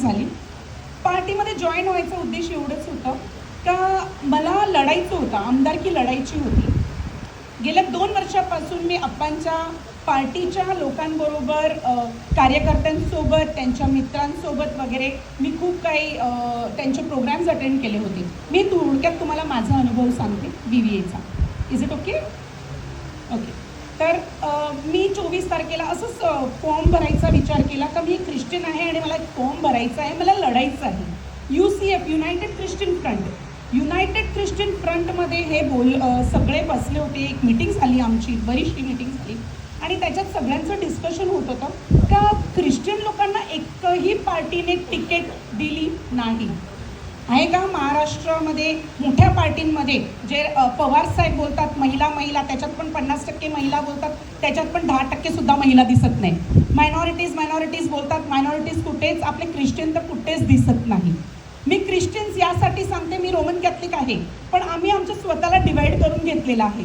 झाली. पार्टीमध्ये जॉईन व्हायचा उद्देश एवढंच होतं का मला लढायचं होतं आमदारकी लढायची होती. गेल्या दोन वर्षापासून मी अप्पांच्या पार्टीच्या लोकांबरोबर कार्यकर्त्यांसोबत त्यांच्या मित्रांसोबत वगैरे मी खूप काही त्यांचे प्रोग्राम्स अटेंड केले होते. मी थोडक्यात तुम्हाला माझा अनुभव सांगते बी व्ही एचा इज इट ओके ओके तर मी चोवीस तारखेला असंच फॉर्म भरायचा विचार केला का मी एक फॉर्म भरायचा आहे मला लढायचं आहे. U C F united Christian front united Christian फ्रंटमध्ये हे बोल सगळे बसले होते. एक मिटिंग झाली आमची बरीचशी मिटिंग झाली. आणि त्याच्यात सगळ्यांचं डिस्कशन होत होतं. का ख्रिश्चन लोकांना एकही पार्टीने तिकीट दिली नाही? आहे का महाराष्ट्रामध्ये मोठ्या पार्टींमध्ये जे पवार साहेब बोलतात महिला महिला त्याच्यात पण पन्नास टक्के महिला बोलतात त्याच्यात पण दहा टक्के सुद्धा महिला दिसत नाही. मायनॉरिटीज मायनॉरिटीज बोलतात मायनॉरिटीज कुठेच आपले ख्रिश्चन तर कुठेच दिसत नाही. मी ख्रिश्चन्स यासाठी सांगते मी रोमन कॅथलिक आहे पण आम्ही आमच्या स्वतःला डिवाइड करून घेतलेलं आहे.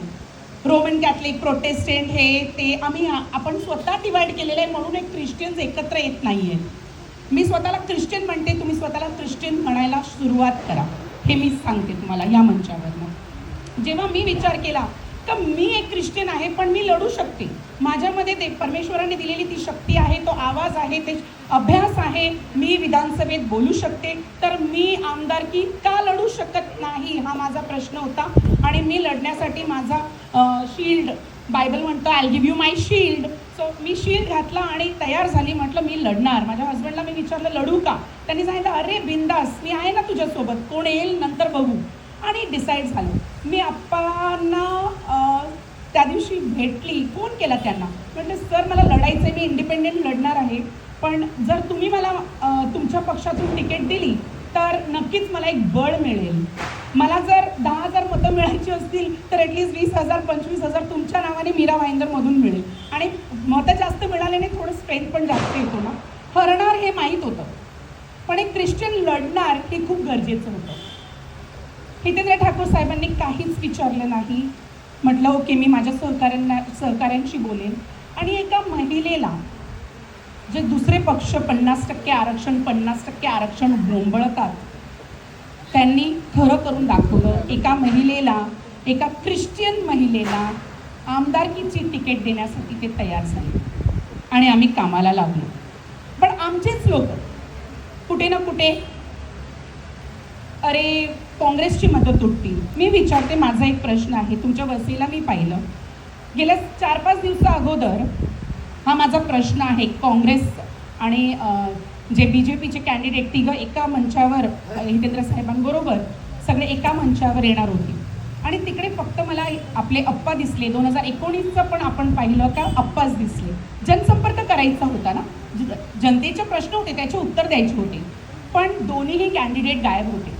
रोमन कॅथलिक प्रोटेस्टंट हे ते आम्ही आपण स्वतः डिवाइड केलेलं आहे म्हणून एक ख्रिश्चन्स एकत्र येत नाही आहे मी स्वतःला ख्रिश्चन म्हणते तुम्ही स्वतःला ख्रिश्चन म्हणायला सुरुवात करा. हे मी सांगते तुम्हाला या मंचावरनं. जेव्हा मी विचार केला तर मी एक ख्रिश्चन आहे पण मी लढू शकते. माझ्यामध्ये ते परमेश्वराने दिलेली ती शक्ती आहे तो आवाज आहे ते अभ्यास आहे मी विधानसभेत बोलू शकते. तर मी आमदारकी का लढू शकत नाही? हा माझा प्रश्न होता. आणि मी लढण्यासाठी माझा शील्ड बायबल म्हणतो I give you my shield so me shield घातला आणि तयार झाली. म्हटलं मी लढणार. माझ्या हस्बंडला मी विचारलं लढू का? त्यांनी सांगितलं अरे बिंदास. मी आहे ना तुझ्यासोबत. कोण येईल नंतर बघू. आणि डिसाईड झालं. मी आप्पांना त्या दिवशी भेटली. फोन केला त्यांना. म्हटलं सर मला लढायचं आहे मी इंडिपेंडेंट लढणार आहे. पण जर तुम्ही मला तुमच्या पक्षातून तिकीट दिली तर नक्कीच मला एक बळ मिळेल. मला जर दहा हजार मतं मिळायची असतील तर ॲटलिस्ट वीस हजार पंचवीस हजार तुमच्या नावाने मीरा वाईंदरमधून मिळेल. आणि मतं जास्त मिळाल्याने थोडं स्ट्रेंथ पण जास्त येतो ना. हरणार हे माहीत होतं. पण एक ख्रिश्चन लढणार हे खूप गरजेचं होतं. हितेंद्र ठाकूर साहेबांनी काहीच विचारलं नाही. म्हटलं ओके मी माझ्या सहकाऱ्यांना सहकाऱ्यांशी बोलेन. आणि एका महिलेला जे दुसरे पक्ष पन्नास टक्के आरक्षण पन्नास टक्के आरक्षण बोंबळतात त्यांनी खरं करून दाखवलं. एका महिलेला एका ख्रिश्चियन महिलेला आमदारकीची तिकीट देण्यासाठी ते तयार झाले. आणि आम्ही कामाला लागलो. पण आमचेच लोक कुठे ना कुठे अरे काँग्रेसची मदत तुटतील. मी विचारते माझा एक प्रश्न आहे तुमच्या वसीला मी पाहिलं. गेल्या चार पाच दिवसा अगोदर हा माझा प्रश्न आहे काँग्रेस आणि जे बी जे पीचे कॅन्डिडेट तिघं एका मंचावर हितेंद्र साहेबांबरोबर सगळे एका मंचावर येणार होते. आणि तिकडे फक्त मला आपले अप्पा दिसले. दोन हजार एकोणीसचं पण आपण पाहिलं का अप्पाच दिसले. जनसंपर्क करायचा होता ना? जनतेचे प्रश्न होते त्याचे उत्तर द्यायचे होते. पण दोन्हीही कॅन्डिडेट गायब होते.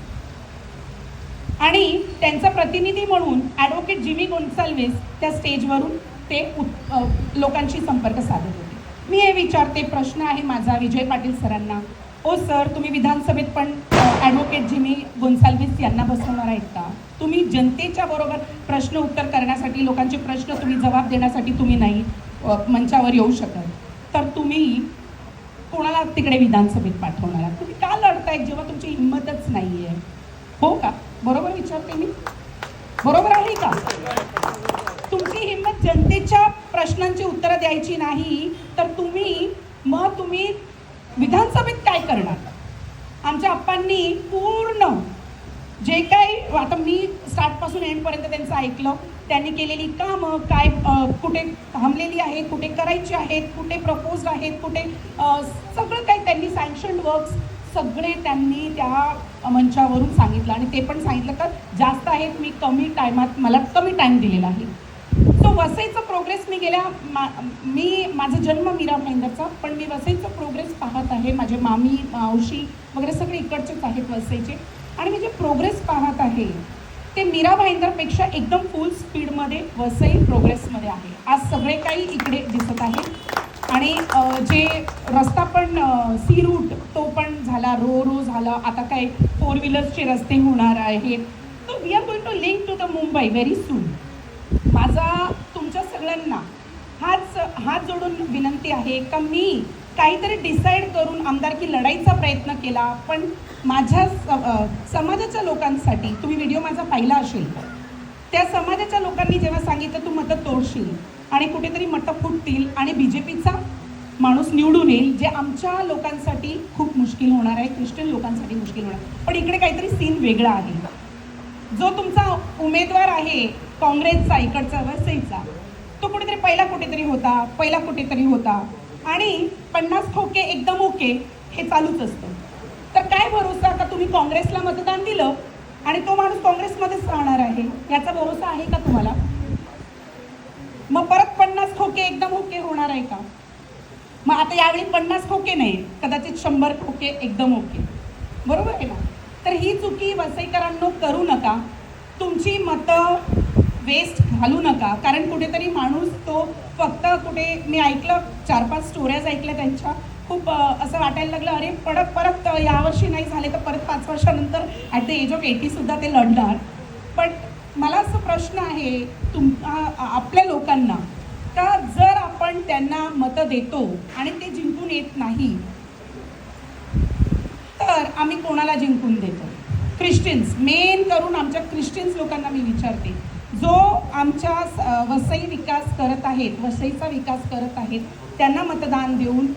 आणि त्यांचा प्रतिनिधी म्हणून ॲडव्होकेट जिमी गोन्साल्वेस त्या स्टेजवरून ते उत- लोकांशी संपर्क साधत होते. मी हे विचारते प्रश्न आहे माझा विजय पाटील सरांना. ओ सर तुम्ही विधानसभेत पण ॲडव्होकेट जिमी गोन्साल्विस यांना बसवणार आहेत का? तुम्ही जनतेच्या बरोबर प्रश्न उत्तर करण्यासाठी लोकांचे प्रश्न तुम्ही जबाब देण्यासाठी तुम्ही नाही मंचावर येऊ शकत. तर तुम्ही कोणाला तिकडे विधानसभेत पाठवणार आहात? तुम्ही का लढताय जेव्हा तुमची हिंमतच नाही आहे हो का? बरोबर विचारते मी? बरोबर आहे का? तुमची हिंमत जनतेच्या प्रश्नांची उत्तरं द्यायची नाही तर तुम्ही मग तुम्ही विधानसभेत काय करणार? आमच्या आप्पांनी पूर्ण जे काही आता मी स्टार्टपासून एंडपर्यंत त्यांचं ऐकलं त्यांनी केलेली कामं काय कुठे थांबलेली आहेत कुठे करायची आहेत कुठे प्रपोज आहेत कुठे सगळं काही त्यांनी सँक्शन वर्क्स सगळे त्यांनी त्या मंचावरून सांगितलं आणि ते पण सांगितलं का जास्त आहेत मी कमी टायमात मला कमी टाईम दिलेला आहे. तो वसईचा प्रोग्रेस मी गेल्या मा मी माझा जन्म मीरा भाईंदरचा पण मी वसईचा प्रोग्रेस पाहत आहे. माझे मामी मावशी वगैरे सगळे इकडचेच आहेत वसईचे. आणि मी जे प्रोग्रेस पाहत आहे ते मीरा भाईंदरपेक्षा एकदम फुल स्पीडमध्ये वसई प्रोग्रेसमध्ये आहे. आज सगळे काही इकडे दिसत आहे. आणि जे रस्ता पण सी रूट तो पण झाला रो रो झाला. आता काय फोर व्हीलर्सचे रस्ते होणार आहेत. तो we are going to link to the Mumbai very soon माझा तुमच्या सगळ्यांना हाच हात जोडून विनंती आहे का मी काहीतरी डिसाईड करून आमदारकी लढाईचा प्रयत्न केला पण माझ्या स- समाजाच्या लोकांसाठी तुम्ही व्हिडिओ माझा पाहिला असेल त्या समाजाच्या लोकांनी जेव्हा सांगितलं तू मतं तोडशील आणि कुठेतरी मतं फुटतील आणि बी जे पीचा माणूस निवडून येईल जे आमच्या लोकांसाठी खूप मुश्किल होणार आहे ख्रिश्चन लोकांसाठी मुश्किल होणार पण इकडे काहीतरी सीन वेगळा आहे. जो तुमचा उमेदवार आहे काँग्रेसचा इकडचा वसईचा तो कुठेतरी पहिला कुठेतरी होता पहिला कुठेतरी होता. आणि पन्नास ठोके एकदम ओके हे चालूच असतं. तर काय भरोसा का तुम्ही काँग्रेसला मतदान दिलं आणि तो माणूस काँग्रेसमध्येच राहणार आहे? याचा भरोसा आहे का तुम्हाला? मग परत पन्नास ठोके एकदम ओके होणार आहे का? मग आता यावेळी पन्नास खोके नाही कदाचित शंभर खोके एकदम ओके. बरोबर आहे ना? तर ही चुकी वसईकरांनो करू नका. तुमची मतं वेस्ट घालू नका. कारण कुठेतरी माणूस तो फक्त कुठे मी ऐकलं चार पाच स्टोऱ्याज ऐकल्या त्यांच्या. खूप असं वाटायला लागलं अरे परत परत यावर्षी नाही झाले तर परत पाच वर्षानंतर ॲट द एज ऑफ एटीसुद्धा ते लढणार. पण मला असं प्रश्न आहे तुम आपल्या लोकांना का जर आपण त्यांना मतं देतो आणि ते जिंकून येत नाही तर आम्ही कोणाला जिंकून देतो? ख्रिश्चन्स मेन करून आमच्या ख्रिश्चन्स लोकांना मी विचारते जो आमच्या वसई विकास करत आहेत वसईचा विकास करत आहेत त्यांना मतदान देऊन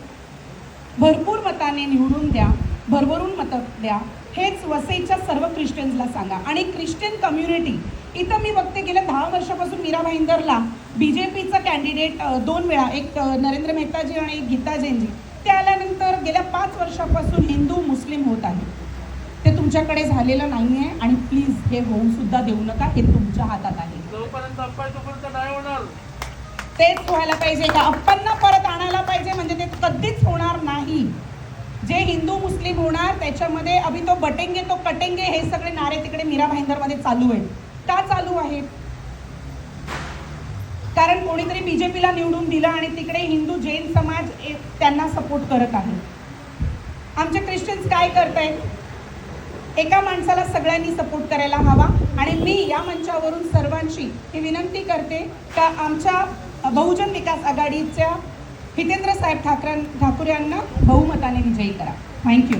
भरपूर मताने निवडून द्या भरभरून मतं द्या हेच वसईच्या सर्व ख्रिश्चन्सला सांगा. आणि ख्रिश्चन कम्युनिटी इथं मी बघते गेल्या दहा वर्षापासून मीरा भाईंदरला बी जे पीचा कॅन्डिडेट दोन वेळा एक नरेंद्र मेहताजी आणि एक गीता जैनजी ते आल्यानंतर गेल्या पाच वर्षापासून हिंदू मुस्लिम होत आहे तुमच्याकडे झालेलं नाही आहे आणि प्लीज हे होऊ सुद्धा देऊ नका हे तुमच्या हातात आहे. तेच व्हायला पाहिजे का? अप्पांना परत आणायला पाहिजे म्हणजे ते कधीच होणार नाही. जे हिंदू मुस्लिम होणार त्याच्यामध्ये अभि तो बटेंगे तो कटेंगे हे सगळे नारे तिकडे मीरा भाईंदरमध्ये चालू आहेत. का चालू आहेत? कारण कोणीतरी बीजेपीला निवडून दिलं आणि तिकडे हिंदू जैन समाज त्यांना सपोर्ट करत आहे. आमचे ख्रिश्चन्स काय करतायत? एका माणसाला सगळ्यांनी सपोर्ट करायला हवा. आणि मी या मंचावरून सर्वांशी ही विनंती करते का आमच्या बहुजन विकास आघाडीच्या हितेंद्र साहेब ठाकरे ठाकूर यांना बहुमताने विजयी करा. थँक्यू